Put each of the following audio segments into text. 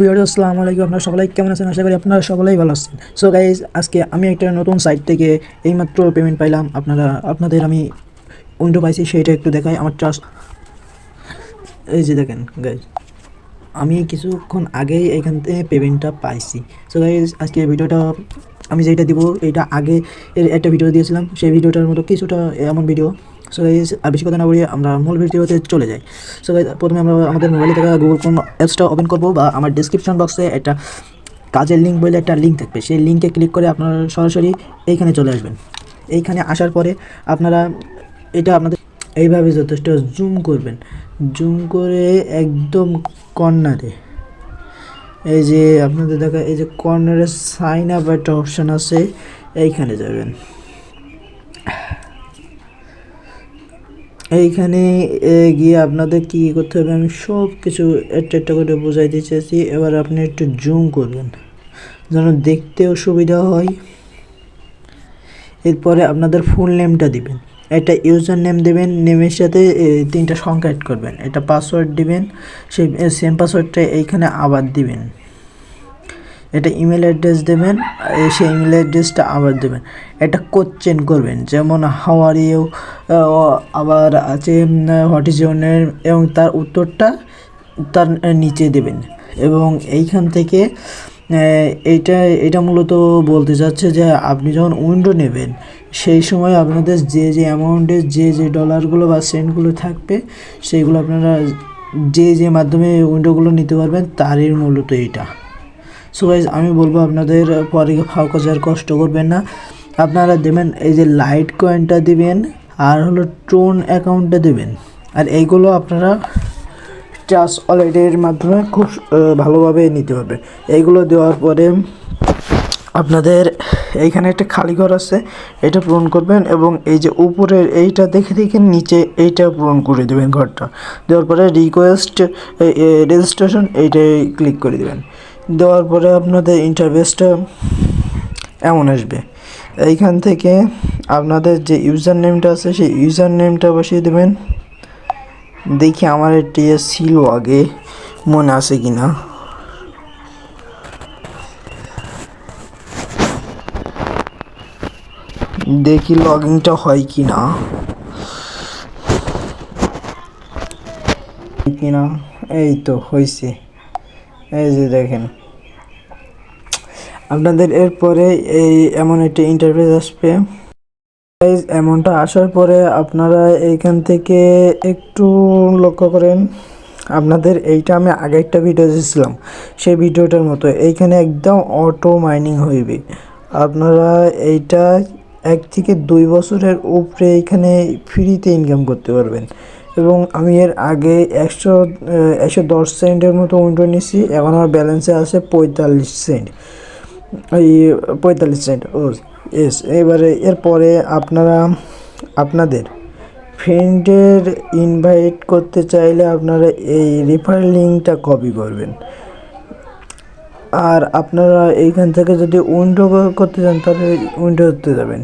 Video আসসালামু আলাইকুম। আপনারা সবাই কেমন আছেন? আশা করি আপনারা সবাই ভালো আছেন। সো গাইজ আজকে আমি একটা নতুন সাইট থেকে এইমাত্র পেমেন্ট পাইলাম। আপনারা, আপনাদের আমি উইন্ডো পাইছি, সেইটা একটু দেখাই। আমার ট্রাস্ট এই যে দেখেন গাইজ আমি কিছুক্ষণ আগেই এখান থেকে পেমেন্টটা পাইছি। সো গাইজ আজকে ভিডিওটা আমি যেটা দিব এটা আগে একটা ভিডিও দিয়েছিলাম, সেই ভিডিওটার মতো কিছুটা এমন ভিডিও সো গাইজ আর বেশি কথা না বলি আমরা মূল ভিডিওতে চলে যাই। সো গাইজ প্রথমে আমরা আমাদের মোবাইলে থাকা গুগল ক্রোম অ্যাপসটা ওপেন করব বা আমার ডিসক্রিপশন বক্সে একটা কাজের লিঙ্ক বলে একটা লিঙ্ক থাকবে। সেই লিঙ্কে ক্লিক করে আপনারা সরাসরি এইখানে চলে আসবেন। এইখানে আসার পরে আপনারা এটা আপনাদের এইভাবে যথেষ্ট জুম করবেন। জুম করে একদম কর্নারে। এই যে আপনাদের দেখা, এই যে কর্নারে সাইন আপ একটা অপশান আছে, এইখানে যাবেন। এইখানে গিয়ে আপনাদের কী করতে হবে, আমি সব কিছু একটা একটা করে বোঝাই দিতে চাইছি। এবার আপনি একটু জুম করবেন, যেন দেখতেও সুবিধা হয়। এরপরে আপনাদের ফুল নেমটা দিবেন। একটা ইউজার নেম দেবেন নেমের সাথে তিনটা সংখ্যা অ্যাড করবেন। একটা পাসওয়ার্ড দিবেন, সেই সেম পাসওয়ার্ডটা এইখানে আবার দিবেন। এটা ইমেল অ্যাড্রেস দেবেন সেই ইমেল অ্যাড্রেসটা আবার দেবেন। একটা কোশ্চেন করবেন, যেমন হাউ আর ইউ আবার আছে হোয়াট ইজ ইউর নেম এবং তার উত্তরটা তার নিচে দেবেন। এবং এইখান থেকে এইটা এটা মূলত বলতে চাচ্ছে যে আপনি যখন উইন্ডো নেবেন, সেই সময় আপনাদের যে যে অ্যামাউন্টের যে যে ডলারগুলো বা সেন্টগুলো থাকবে সেইগুলো আপনারা যে যে মাধ্যমে উইন্ডোগুলো নিতে পারবেন, তারই মূলত এইটা। সো গাইজ আমি বলব আপনাদের পরে ফাও কাজার কষ্ট করবেন না। আপনারা দেবেন এই যে লাইট কয়েনটা দিবেন, আর হলো টোন অ্যাকাউন্টটা দেবেন। আর এইগুলো আপনারা চার্জ ওয়ালেটের মাধ্যমে খুব ভালোভাবে নিতে হবে এইগুলো দেওয়ার পরে আপনাদের এইখানে একটা খালি ঘর আছে, এটা পূরণ করবেন এবং এই যে উপরের এইটা দেখে দেখে নিচে এইটা পূরণ করে দেবেন ঘরটা। দেওয়ার পরে রিকোয়েস্ট রেজিস্ট্রেশন এইটাই ক্লিক করে দেবেন। দেওয়ার পরে আপনাদের ইন্টারভেসটা এমন আসবে। এইখান থেকে আপনাদের যে ইউজার নেমটা আছে, সেই ইউজার নেমটা বসিয়ে দেবেন। দেখি আমার এটি ছিল আগে, মনে আছে কি না দেখি লগইনটা হয় কি না কি না এই তো হয়েছে এই যে দেখেন। আপনাদের এরপরে এই এমন একটি ইন্টারভিউ আসবে। Guys, এমনটা আসার পরে আপনারা এইখান থেকে একটু লক্ষ্য করেন। আপনাদের এইটা আমি আগে একটা ভিডিও দিয়েছিলাম। সেই ভিডিওটার মতো এইখানে একদম অটো মাইনিং হইবে। আপনারা এইটা এক থেকে দুই বছরের উপরে এইখানে ফ্রিতে ইনকাম করতে পারবেন। এবং আমি এর আগে একশো একশো দশ সেন্টের মতো উইন্ডো নিছি এখন আমার ব্যালেন্সে আছে পঁয়তাল্লিশ সেন্ট এই পঁয়তাল্লিশ সেন্ট, ও এস এবারে এরপরে আপনারা, আপনাদের ফ্রেন্ডের ইনভাইট করতে চাইলে আপনারা এই রেফার লিঙ্কটা কপি করবেন। আর আপনারা এইখান থেকে যদি উইন্ডো করতে চান, তাহলে উইন্ডোতে যাবেন।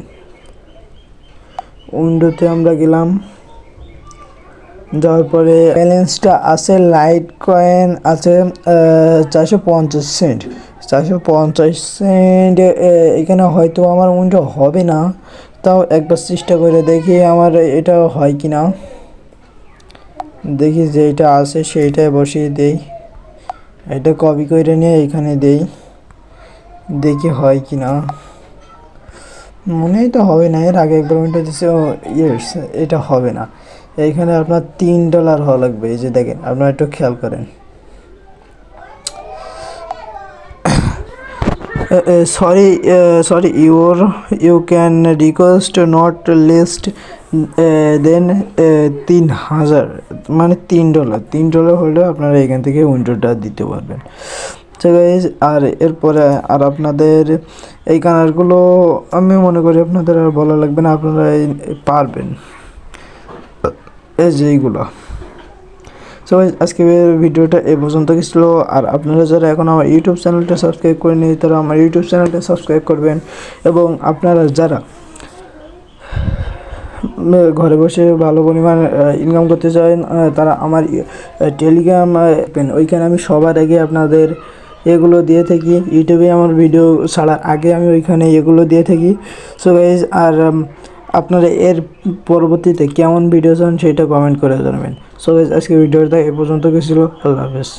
উইন্ডোতে আমরা গেলাম। যাওয়ার পরে ব্যালেন্সটা আছে লাইট কয়েন আছে চারশো পঞ্চাশ সেন্ট। চারশো পঞ্চাশ সেন্ট এখানে হয়তো আমার উইন্ডো হবে না। তাও একবার চেষ্টা করে দেখি আমার এটা হয় কি না দেখি যেটা আছে সেইটাই বসিয়ে দেই। এটা কপি করে নিয়ে এখানে দেই। দেখি হয় কি না মনেই তো হবে না, এর আগে একবার উইন্ডো দিচ্ছে ও, ইয়েস, এটা হবে না। এইখানে আপনার তিন ডলার হওয়া লাগবে, এই যে দেখেন, আপনারা একটু খেয়াল করেন। Sorry sorry your you can request not list then তিন হাজার মানে তিন ডলার তিন ডলার হলে আপনারা এখান থেকে উইন্ডোটা দিতে পারবেন। আর এরপরে, আর আপনাদের এই কানারগুলো আমি মনে করি আপনাদের আর বলা লাগবে না, আপনারা পারবেন। এই যে এইগুলো। সো আজকে ভিডিওটা এ পর্যন্ত ছিল? আর আপনারা যারা এখন আমার ইউটিউব চ্যানেলটা সাবস্ক্রাইব করেনি তারা আমার ইউটিউব চ্যানেলটা সাবস্ক্রাইব করবেন। এবং আপনারা যারা ঘরে বসে ভালো পরিমাণ ইনকাম করতে চান তারা আমার টেলিগ্রাম ওইখানে আমি সবার আগে আপনাদের এগুলো দিয়ে থাকি। ইউটিউবে আমার ভিডিও ছাড়ার আগে আমি ওইখানে এগুলো দিয়ে থাকি। সো গাইজ আর আপনারা এর পরবর্তীতে কেমন ভিডিও চান সেটা কমেন্ট করে জানাবেন। সো আজকে ভিডিওটা এ পর্যন্ত গেছিল। আল্লাহ হাফেজ।